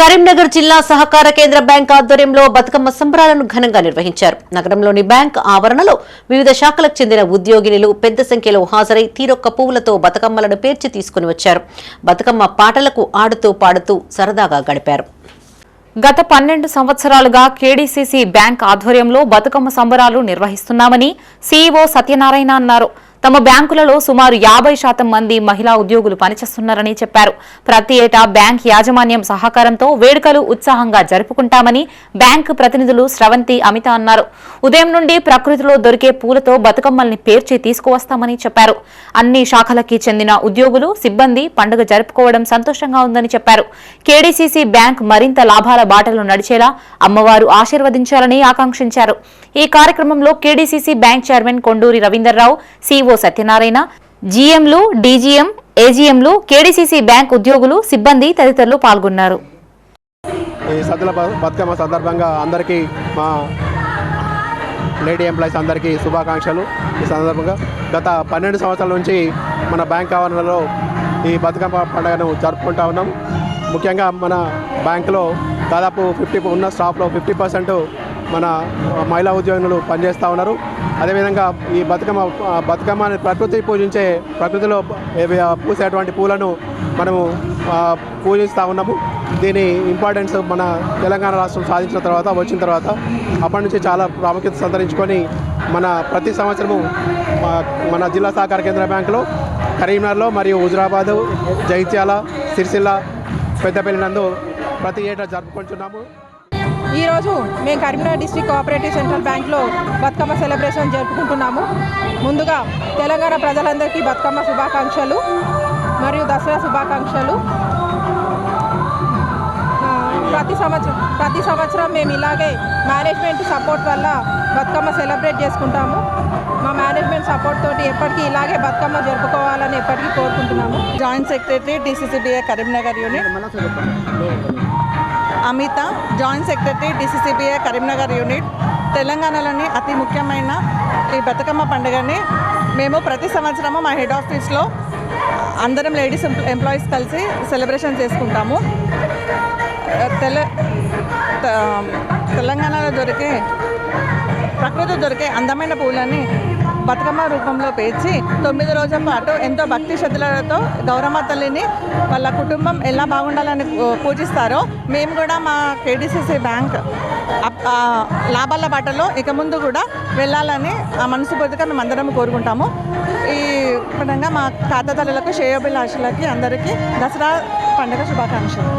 కరీంనగర్ జిల్లా సహకార కేంద్ర బ్యాంక్ ఆధ్వర్యంలో బతుకమ్మ సంబరాలను ఘనంగా నిర్వహించారు. నగరంలోని బ్యాంక్ ఆవరణలో వివిధ శాఖలకు చెందిన ఉద్యోగినులు పెద్ద సంఖ్యలో హాజరై తీరొక్క పువ్వులతో బతుకమ్మలను పేర్చి తీసుకుని వచ్చారు. బతుకమ్మ పాటలకు ఆడుతూ పాడుతూ సరదాగా గడిపారు. గత పన్నెండు సంవత్సరాలుగా కేడీసీసీ బ్యాంక్ ఆధ్వర్యంలో బతుకమ్మ సంబరాలు నిర్వహిస్తున్నామని సీఈఓ సత్యనారాయణ అన్నారు. తమ బ్యాంకులలో సుమారు యాభై శాతం మంది మహిళా ఉద్యోగులు పనిచేస్తున్నారని చెప్పారు. ప్రతి ఏటా బ్యాంక్ యాజమాన్యం సహకారంతో వేడుకలు ఉత్సాహంగా జరుపుకుంటామని బ్యాంకు ప్రతినిధులు స్రవంతి అమిత అన్నారు. ఉదయం నుండి ప్రకృతిలో దొరికే పూలతో బతుకమ్మల్ని పేర్చి తీసుకువస్తామని చెప్పారు. అన్ని శాఖలకి చెందిన ఉద్యోగులు సిబ్బంది పండుగ జరుపుకోవడం సంతోషంగా ఉందని చెప్పారు. కేడీసీసీ బ్యాంక్ మరింత లాభాల బాటలు నడిచేలా అమ్మవారు ఆశీర్వదించాలని ఆకాంక్షించారు. ఈ కార్యక్రమంలో KDCC bank chairman Konduri Ravinder Rao CO Satyanarayana జీఎంలు DGM ఏజీఎంలు కేడీసీసీ బ్యాంక్ ఉద్యోగులు సిబ్బంది తదితరులు పాల్గొన్నారు. ఈ సద్దుల బతుకమ్మ సందర్భంగా అందరికీ మా లేడీ ఎంప్లాయీస్ అందరికీ శుభాకాంక్షలు. ఈ సందర్భంగా గత పన్నెండు సంవత్సరాల నుంచి మన బ్యాంక్ ఆవరణలో ఈ బతుకమ్మ పండుగను జరుపుకుంటా ఉన్నాం. ముఖ్యంగా మన బ్యాంకులో దాదాపు ఫిఫ్టీ ఉన్న స్టాఫ్లో ఫిఫ్టీ పర్సెంట్ మన మహిళా ఉద్యోగులు పనిచేస్తూ ఉన్నారు. అదేవిధంగా ఈ బతుకమ్మ బతుకమ్మని ప్రకృతి పూజించే ప్రకృతిలో పూసేటువంటి పూలను మనము పూజిస్తూ ఉన్నాము. దీని ఇంపార్టెన్స్ మన తెలంగాణ రాష్ట్రం సాధించిన తర్వాత వచ్చిన తర్వాత అప్పటి నుంచి చాలా ప్రాముఖ్యత సంతరించుకొని మన ప్రతి సంవత్సరము మన జిల్లా సహకార కేంద్ర బ్యాంకులో కరీంనగర్లో మరియు హుజరాబాదు జగిత్యాల సిరిసిల్ల పెద్దపల్లి నందు ప్రతి ఏటా జరుపుకుంటున్నాము. ఈరోజు మేము కరీంనగర్ డిస్ట్రిక్ట్ కోఆపరేటివ్ సెంట్రల్ బ్యాంక్లో బతుకమ్మ సెలబ్రేషన్ జరుపుకుంటున్నాము. ముందుగా తెలంగాణ ప్రజలందరికీ బతుకమ్మ శుభాకాంక్షలు మరియు దసరా శుభాకాంక్షలు. ప్రతి సంవత్సరం ప్రతి సంవత్సరం మేము ఇలాగే మేనేజ్మెంట్ సపోర్ట్ వల్ల బతుకమ్మ సెలబ్రేట్ చేసుకుంటాము. మా మేనేజ్మెంట్ సపోర్ట్ తోటి ఎప్పటికీ ఇలాగే బతుకమ్మ జరుపుకోవాలని ఎప్పటికీ కోరుకుంటున్నాము. Joint secretary DCCBI Karimnagar unit. Amitha joint secretary DCCBI Karimnagar unit తెలంగాణలోని అతి ముఖ్యమైన ఈ బతుకమ్మ పండుగని మేము ప్రతి సంవత్సరము మా హెడ్ ఆఫీస్లో అందరం లేడీస్ ఎంప్లాయీస్ కలిసి సెలబ్రేషన్ చేసుకుంటాము. తెల తెలంగాణలో దొరికే ప్రకృతి దొరికే అందమైన పూలని బతుకమ్మ రూపంలో పేర్చి తొమ్మిది రోజుల పాటు ఎంతో భక్తి శ్రద్ధలతో గౌరమ్మ తల్లిని వాళ్ళ కుటుంబం ఎలా బాగుండాలని పూజిస్తారో మేము కూడా మా కేడీసీసీ బ్యాంక్ అప్- లాభాల బాటలో ఇక ముందు కూడా వెళ్ళాలని ఆ మనసు మనస్ఫూర్తిగా మేము అందరం కోరుకుంటాము. ఈ పరంగా మా ఖాతాదారులకు శ్రేయోభిలాషులకి అందరికీ దసరా పండుగ శుభాకాంక్షలు.